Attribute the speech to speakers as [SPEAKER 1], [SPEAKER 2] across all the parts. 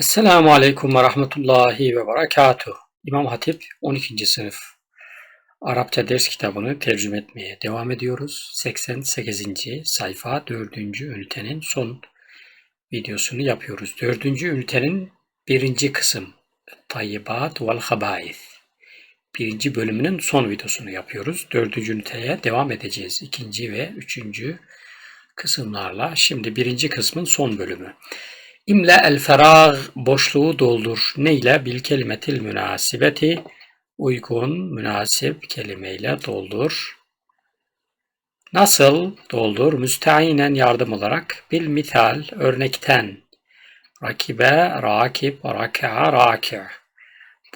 [SPEAKER 1] Esselamu Aleyküm ve Rahmetullahi ve Berekatuh. İmam Hatip 12. sınıf Arapça ders kitabını tercüme etmeye devam ediyoruz. 88. sayfa 4. ünitenin son videosunu yapıyoruz. 4. ünitenin birinci kısım Tayyibat vel Habaith. Birinci bölümünün son videosunu yapıyoruz. Dördüncü üniteye devam edeceğiz. İkinci ve üçüncü kısımlarla. Şimdi birinci kısmın son bölümü. İmle el ferag boşluğu doldur. Neyle? Bil kelimetil münasibeti uygun, münasip kelimeyle doldur. Nasıl doldur? Müsteinen yardım olarak bil misal örnekten. Rakibe, rakip, raka'a, raki'.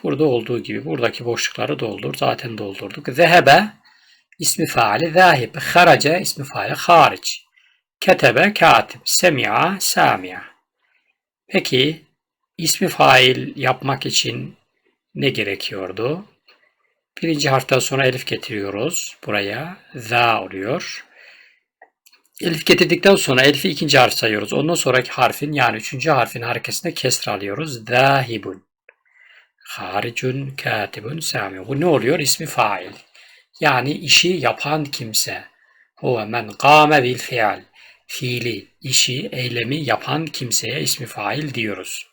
[SPEAKER 1] Burada olduğu gibi buradaki boşlukları doldur. Zaten doldurduk. Zehebe ismi faali zahib. Harace ismi faali hariç. Ketebe katib. Semi'a sami'a. Peki ismi fail yapmak için ne gerekiyordu? Birinci harften sonra elif getiriyoruz. Buraya za oluyor. Elif getirdikten sonra elifi ikinci harf sayıyoruz. Ondan sonraki harfin yani üçüncü harfin harekesinde kesra alıyoruz. Zahibun. Haricun katibun sami. Bu ne oluyor? İsmi fail. Yani işi yapan kimse. Huve men kâme bil fiil fiili, işi, eylemi yapan kimseye ismi fail diyoruz.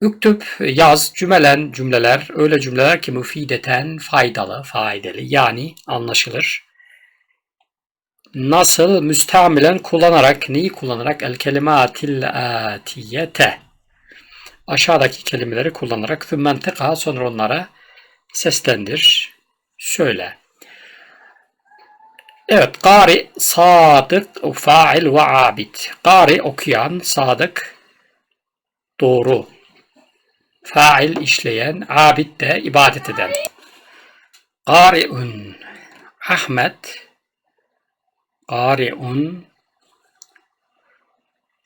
[SPEAKER 1] Üktüp, yaz, cümelen cümleler, öyle cümleler ki müfideten faydalı, faydalı yani anlaşılır. Nasıl müstamilen kullanarak, neyi kullanarak? El kelimatil atiyete. Aşağıdaki kelimeleri kullanarak thümmentika sonra onlara seslendir, söyle. Evet, gari, sadık, fail ve abid. Gari okuyan, sadık, doğru. Fail işleyen, abid de ibadet eden. Gari'un, Ahmet, Gari'un,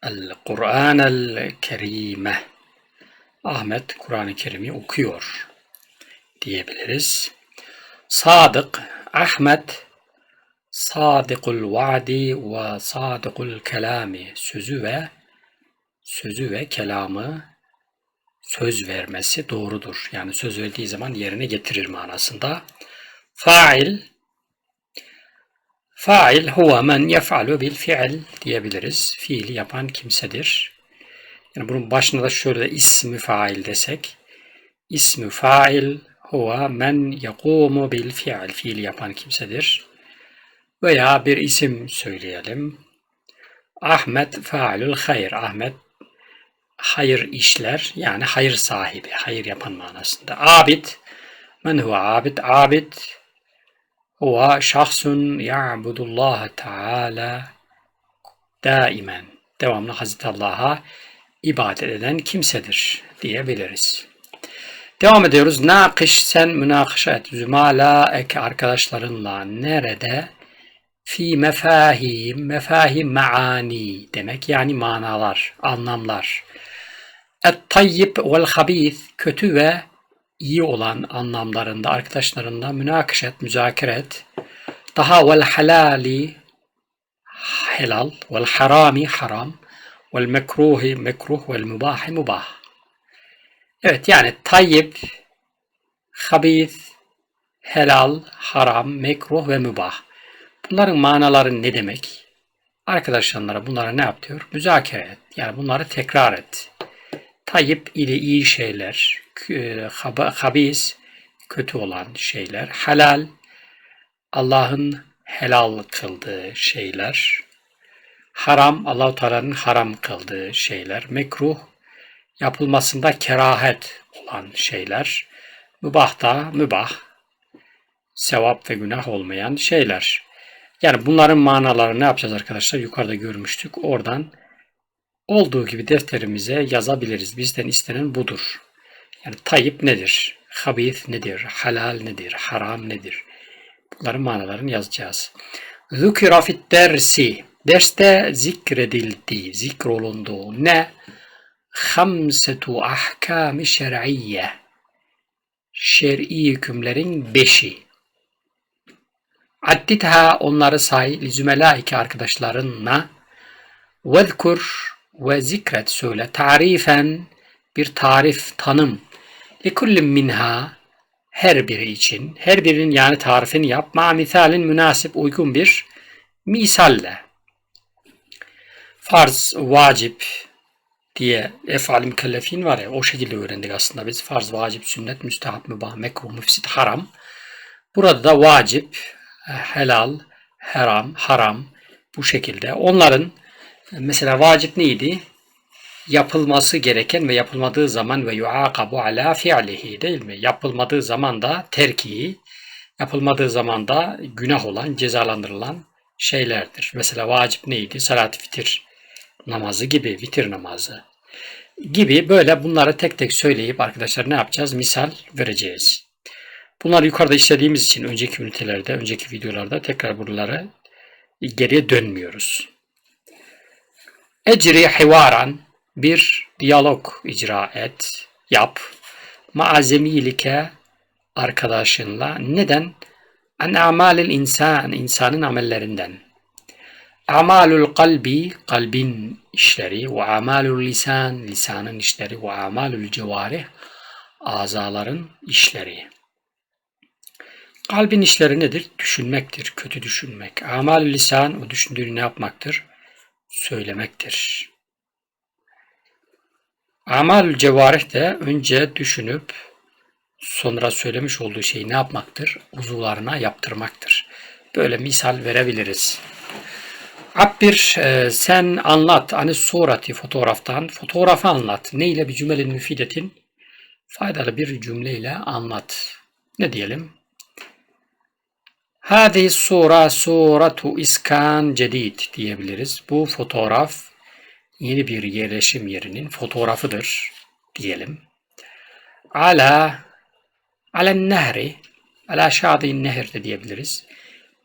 [SPEAKER 1] El-Kur'an el-Kerime. Ahmet Kur'an-ı Kerim'i okuyor diyebiliriz. Sadık, Ahmet, Sadıkul vaadi ve sadıkul kelami sözü ve sözü ve kelamı söz vermesi doğrudur. Yani söz verdiği zaman yerine getirir manasında. Fail Fail huve men yef'alu bil fi'l diyebiliriz. Fiili yapan kimsedir. Yani bunun başında da şöyle ismi fail desek. İsmi fail huve men yakumu bil fi'l. Fiili yapan kimsedir. Veya bir isim söyleyelim. Ahmet failül hayır. Ahmet hayır işler yani hayır sahibi, hayır yapan manasında. Abid men huve abid? Abid huve şahsun ya'budullah Teala daimen. Devamlı Hazreti Allah'a ibadet eden kimsedir diyebiliriz. Devam ediyoruz. Nakış sen münakışa et. Zümala ek arkadaşlarınla nerede? Fi mefahim, mefahim maani demek yani manalar, anlamlar. Et-tayyib vel habith kötü ve iyi olan anlamlarında arkadaşlarında münakışet, müzakere et. Daha vel halali helal, vel harami haram, vel mekruhi mekruh, vel mubahi mubah. Evet yani tayyib, habith, helal, haram, mekruh ve mübah. Bunların manaları ne demek? Arkadaşlarına bunlara ne yap diyor? Müzakere et. Yani bunları tekrar et. Tayyip ile iyi şeyler, habis, kötü olan şeyler, helal, Allah'ın helal kıldığı şeyler, haram, Allahu Teala'nın haram kıldığı şeyler, mekruh, yapılmasında kerahet olan şeyler, mübah da mübah, sevap ve günah olmayan şeyler. Yani bunların manalarını ne yapacağız arkadaşlar? Yukarıda görmüştük. Oradan olduğu gibi defterimize yazabiliriz. Bizden istenen budur. Yani tayyip nedir? Habith nedir? Halal nedir? Haram nedir? Bunların manalarını yazacağız. Zükira fit dersi. Derste zikredildi, zikrolundu. Ne? Hamsetu ahkami şer'iyye. Şer'i hükümlerin beşi. Additha onları say lizümelaike arkadaşlarınla vezkur ve zikret söyle tarifen bir tarif, tanım. Likullin minha her biri için, her birinin yani tarifini yap. Ma misalin münasip uygun bir misalle. Farz, vacip diye efal mükellefin var ya o şekilde öğrendik aslında biz. Farz, vacip, sünnet, müstehap, mübah, mekruh, müfsit, haram. Burada da vacip, helal, haram, haram bu şekilde. Onların mesela vacip neydi? Yapılması gereken ve yapılmadığı zaman ve yuakabu ala fi'lihi değil mi? Yapılmadığı zaman da terki, yapılmadığı zaman da günah olan, cezalandırılan şeylerdir. Mesela vacip neydi? Salat-ı fitir namazı gibi, vitir namazı gibi böyle bunları tek tek söyleyip arkadaşlar ne yapacağız? Misal vereceğiz. Bunları yukarıda işlediğimiz için önceki ünitelerde, önceki videolarda tekrar buraları geriye dönmüyoruz. Ecri hivaran bir diyalog icra et, yap. Maazemilike arkadaşınla. Neden? An amalil insan, insanın amellerinden. Amalul kalbi, kalbin işleri ve amalul lisan, lisanın işleri ve amalul cevarih, azaların işleri. Kalbin işleri nedir? Düşünmektir, kötü düşünmek. Amal lisan, o düşündüğünü ne yapmaktır? Söylemektir. Amal cevarih de önce düşünüp sonra söylemiş olduğu şeyi ne yapmaktır? Uzuvlarına yaptırmaktır. Böyle misal verebiliriz. Abbir e, sen anlat. Hani surati fotoğraftan. Fotoğrafı anlat. Ne ile bir cümlenin müfidetin? Faydalı bir cümleyle anlat. Ne diyelim? Hadi sura suratu iskan cedid diyebiliriz. Bu fotoğraf yeni bir yerleşim yerinin fotoğrafıdır diyelim. Ala alen nehri ala şadi nehir de diyebiliriz.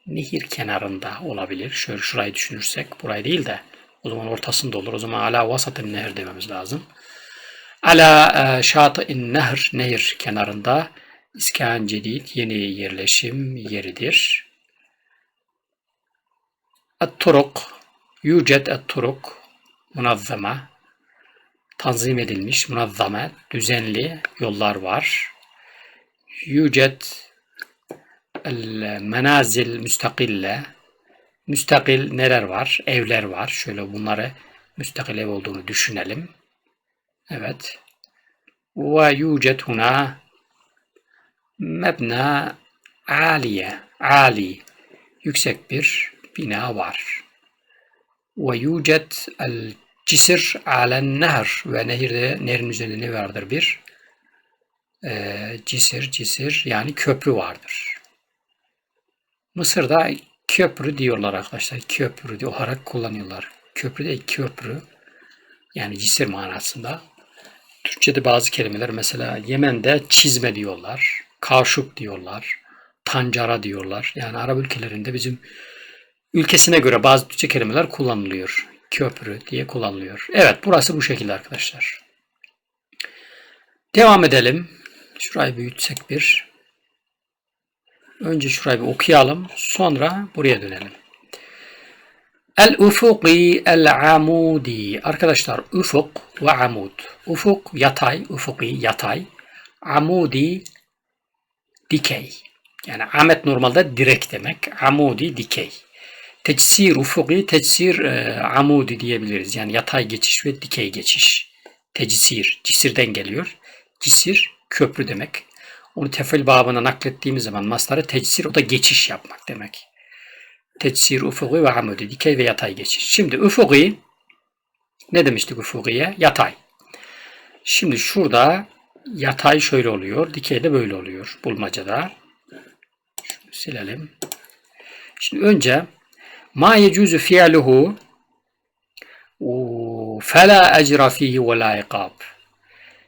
[SPEAKER 1] Nehir kenarında olabilir. Şöyle şurayı düşünürsek burayı değil de o zaman ortasında olur. O zaman ala vasatın nehir dememiz lazım. Ala e, şatı'in nehr nehir kenarında İskan Cedid yeni yerleşim yeridir. Et-turuk yücet et-turuk munazzama tanzim edilmiş, munazzama, düzenli yollar var. Yücet menazil müstakille müstakil neler var? Evler var. Şöyle bunları müstakil ev olduğunu düşünelim. Evet. Ve yücet huna mebna aliye, ali, yüksek bir bina var. Ve yücet el cisir alen nehr ve nehirde nehrin üzerinde ne vardır bir e, cisir, cisir yani köprü vardır. Mısır'da köprü diyorlar arkadaşlar. Köprü olarak kullanıyorlar. Köprü değil köprü. Yani cisir manasında. Türkçe'de bazı kelimeler mesela Yemen'de çizme diyorlar kavşuk diyorlar, tancara diyorlar. Yani Arap ülkelerinde bizim ülkesine göre bazı Türkçe kelimeler kullanılıyor. Köprü diye kullanılıyor. Evet burası bu şekilde arkadaşlar. Devam edelim. Şurayı büyütsek bir. Önce şurayı bir okuyalım. Sonra buraya dönelim. El ufuki el amudi. Arkadaşlar ufuk ve amud. Ufuk yatay, ufuki yatay. Amudi dikey. Yani amet normalde direk demek. Amudi dikey. Tecsir ufuki, tecsir e, amudi diyebiliriz. Yani yatay geçiş ve dikey geçiş. Tecsir, cisirden geliyor. Cisir, köprü demek. Onu tefel babına naklettiğimiz zaman mastarı tecsir, o da geçiş yapmak demek. Tecsir ufuki ve amudi, dikey ve yatay geçiş. Şimdi ufuki, ne demiştik ufukiye? Yatay. Şimdi şurada yatay şöyle oluyor, dikey de böyle oluyor bulmacada. Şunu silelim. Şimdi önce ma yecuzu fi'luhu fela ecra fihi ve la ikab.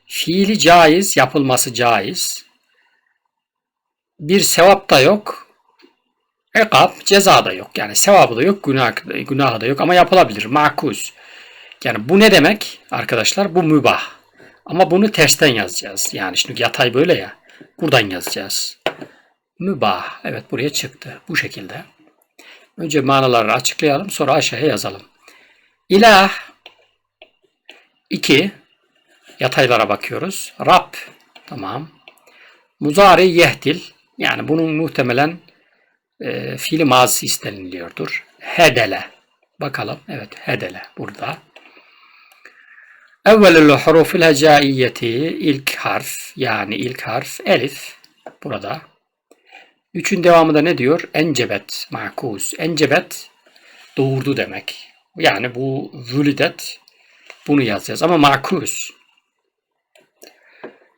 [SPEAKER 1] Fiili caiz, yapılması caiz. Bir sevap da yok. Ekab, ceza da yok. Yani sevabı da yok, günah, günahı da yok ama yapılabilir. Makuz. Yani bu ne demek arkadaşlar? Bu mübah. Ama bunu tersten yazacağız. Yani şimdi yatay böyle ya. Buradan yazacağız. Mübah. Evet buraya çıktı. Bu şekilde. Önce manaları açıklayalım. Sonra aşağıya yazalım. İlah 2 Yataylara bakıyoruz. Rab. Tamam. Muzari yehdil. Yani bunun muhtemelen e, fiili mazisi isteniliyordur. Hedele. Bakalım. Evet hedele burada. Evvelül hurufil hecaiyeti ilk harf yani ilk harf elif burada. Üçün devamında ne diyor? Encebet, makus. Encebet doğurdu demek. Yani bu vülidet bunu yazacağız ama makus.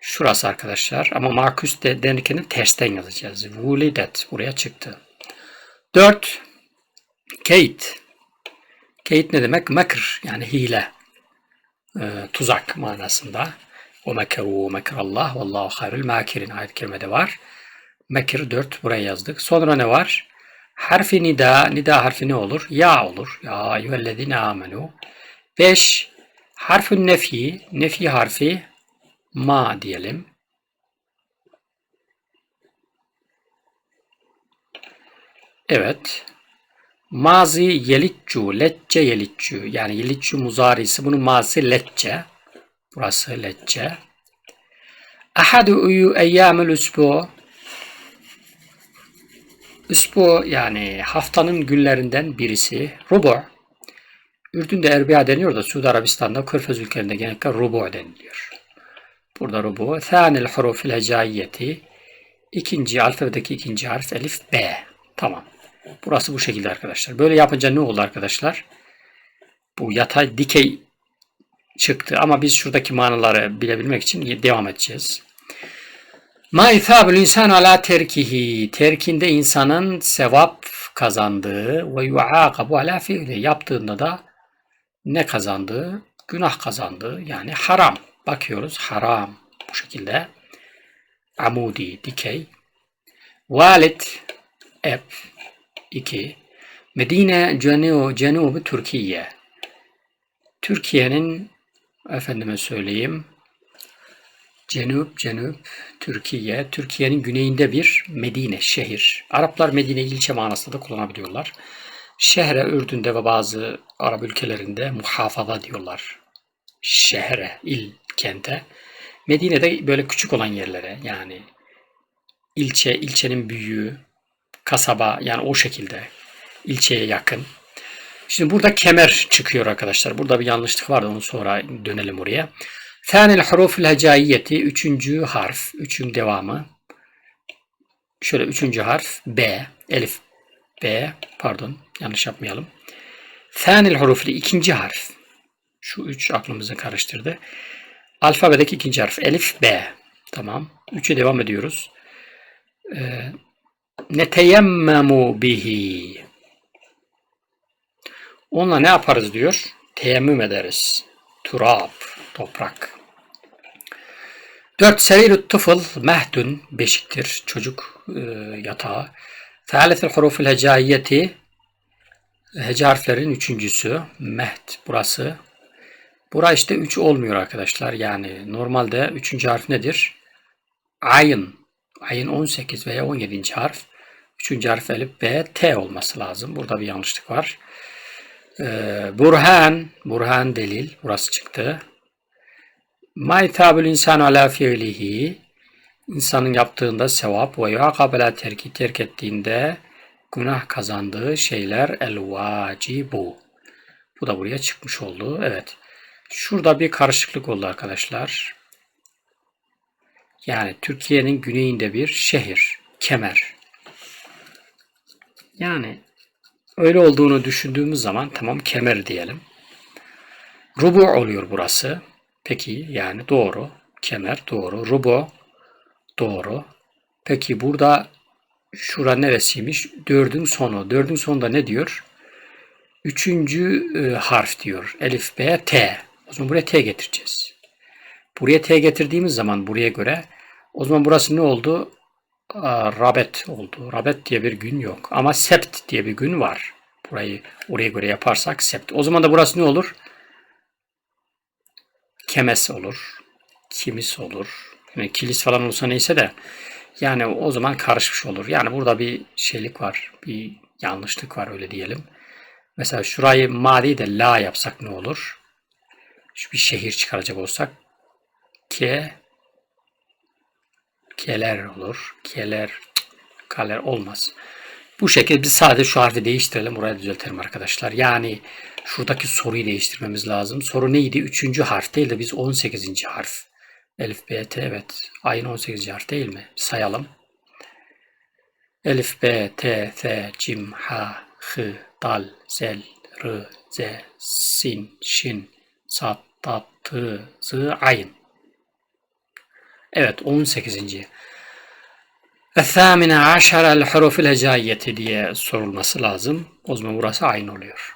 [SPEAKER 1] Şurası arkadaşlar ama makus de denirken tersten yazacağız. Vülidet buraya çıktı. 4. Kate. Kate ne demek? Mekr yani hile. E, tuzak manasında. O mekeru mekrallah vallahu hayrul makirin ayet kerimede var. Mekir 4 buraya yazdık. Sonra ne var? Harfi nida. Nida harfi ne olur? Ya olur. Ya eyyühellezine amenu. 5. Harfün nefi. Nefi harfi ma diyelim. Evet. Mazi yeliccu, lecce yeliccu. Yani yeliccu muzarisi. Bunun mazisi lecce. Burası lecce. Ahadu uyu eyyamül üsbu. Üsbu yani haftanın günlerinden birisi. Rubu. Ürdün'de Erbiya deniyor da Suudi Arabistan'da Körfez ülkelerinde genellikle rubu deniliyor. Burada rubu. Thânil hurufil hecaiyeti. İkinci alfabedeki ikinci harf elif B. Tamam. Burası bu şekilde arkadaşlar. Böyle yapınca ne oldu arkadaşlar? Bu yatay dikey çıktı ama biz şuradaki manaları bilebilmek için devam edeceğiz. Ma ithabul insan ala terkihi. Terkinde insanın sevap kazandığı ve yuaqabu ala fiili. Yaptığında da ne kazandığı? Günah kazandığı yani haram. Bakıyoruz haram bu şekilde. Amudi dikey. Valid ep 2. Medine Cenu, Cenubu Türkiye. Türkiye'nin efendime söyleyeyim Cenub, Cenub, Türkiye. Türkiye'nin güneyinde bir Medine, şehir. Araplar Medine ilçe manasında da kullanabiliyorlar. Şehre, Ürdün'de ve bazı Arap ülkelerinde muhafaza diyorlar. Şehre, il, kente. Medine'de böyle küçük olan yerlere yani ilçe, ilçenin büyüğü, kasaba yani o şekilde ilçeye yakın. Şimdi burada kemer çıkıyor arkadaşlar. Burada bir yanlışlık vardı onu sonra dönelim oraya. Thanil hurufil hecaiyeti üçüncü harf, üçün devamı. Şöyle üçüncü harf B, elif B, pardon yanlış yapmayalım. Thanil hurufil ikinci harf. Şu üç aklımızı karıştırdı. Alfabedeki ikinci harf elif B. Tamam. Üçe devam ediyoruz. Ee, neteyemmemu bihi. Onunla ne yaparız diyor? Teyemmüm ederiz. Turab, toprak. Dört serirü tıfıl mehdun, beşiktir, çocuk e, yatağı. Thalitül huruful hecaiyeti, hece harflerin üçüncüsü, mehd, burası. Bura işte üç olmuyor arkadaşlar. Yani normalde üçüncü harf nedir? Ayın. Ayın 18 veya 17. harf. Üçüncü harf elif B, T olması lazım. Burada bir yanlışlık var. Ee, burhan, burhan delil. Burası çıktı. Ma ithabül insanu ala fiilihi. İnsanın yaptığında sevap ve yuakabela terki terk ettiğinde günah kazandığı şeyler el vacibu. Bu da buraya çıkmış oldu. Evet. Şurada bir karışıklık oldu arkadaşlar. Yani Türkiye'nin güneyinde bir şehir. Kemer. Yani öyle olduğunu düşündüğümüz zaman tamam kemer diyelim. Rubu oluyor burası. Peki yani doğru. Kemer doğru. Rubo doğru. Peki burada şura neresiymiş? Dördün sonu. Dördün sonunda ne diyor? Üçüncü e, harf diyor. Elif, B, T. O zaman buraya T getireceğiz. Buraya T getirdiğimiz zaman buraya göre o zaman burası ne oldu? Rabet oldu. Rabet diye bir gün yok. Ama Sept diye bir gün var. Burayı oraya göre yaparsak Sept. O zaman da burası ne olur? Kemes olur. Kimis olur. Yani kilis falan olsa neyse de yani o zaman karışmış olur. Yani burada bir şeylik var. Bir yanlışlık var öyle diyelim. Mesela şurayı madi de la yapsak ne olur? Şu bir şehir çıkaracak olsak ke keler olur. Keler kaler olmaz. Bu şekilde biz sadece şu harfi değiştirelim. Burayı düzeltelim arkadaşlar. Yani şuradaki soruyu değiştirmemiz lazım. Soru neydi? Üçüncü harf değil de biz 18. harf. Elif, B, T evet. Ayın 18. harf değil mi? Sayalım. Elif, B, T, F, Cim, H, H, Dal, Zel, R, Z, Sin, Şin, Sat, Tat, Tı, Z, Ayn. Evet 18. Ethamine aşara el hurufil hecaiyeti diye sorulması lazım. O zaman burası aynı oluyor.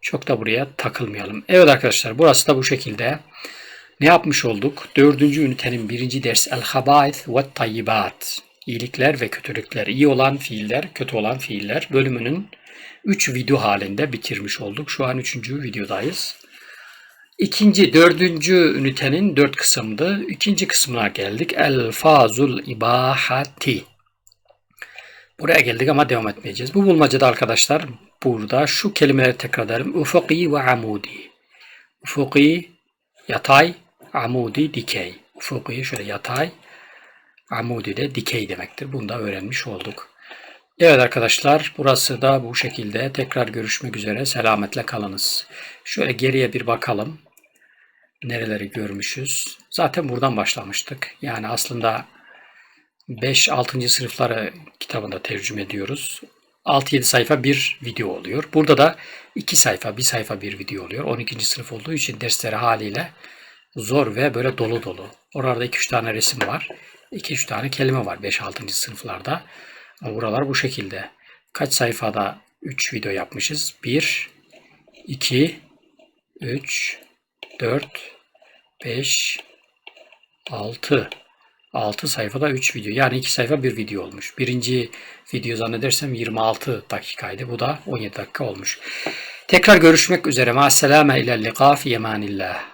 [SPEAKER 1] Çok da buraya takılmayalım. Evet arkadaşlar burası da bu şekilde. Ne yapmış olduk? Dördüncü ünitenin birinci ders El Habaith ve Tayyibat. İyilikler ve kötülükler, iyi olan fiiller, kötü olan fiiller bölümünün 3 video halinde bitirmiş olduk. Şu an 3. videodayız. İkinci, dördüncü ünitenin dört kısımdı. İkinci kısmına geldik. El fazul ibahati. Buraya geldik ama devam etmeyeceğiz. Bu bulmacada arkadaşlar burada şu kelimeleri tekrar ederim. Ufuki ve amudi. Ufuki yatay, amudi dikey. Ufuki şöyle yatay, amudi de dikey demektir. Bunu da öğrenmiş olduk. Evet arkadaşlar burası da bu şekilde. Tekrar görüşmek üzere. Selametle kalınız. Şöyle geriye bir bakalım. Nereleri görmüşüz. Zaten buradan başlamıştık. Yani aslında 5-6. sınıfları kitabında tercüme ediyoruz. 6-7 sayfa bir video oluyor. Burada da 2 sayfa, 1 sayfa bir video oluyor. 12. sınıf olduğu için dersleri haliyle zor ve böyle dolu dolu. Orada 2-3 tane resim var. 2-3 tane kelime var 5-6. sınıflarda. Buralar bu şekilde. Kaç sayfada 3 video yapmışız? 1, 2, 3, 4, 5, 6. 6 sayfada 3 video. Yani 2 sayfa bir video olmuş. Birinci video zannedersem 26 dakikaydı. Bu da 17 dakika olmuş. Tekrar görüşmek üzere. Ma selame ile liqa fi yemanillah.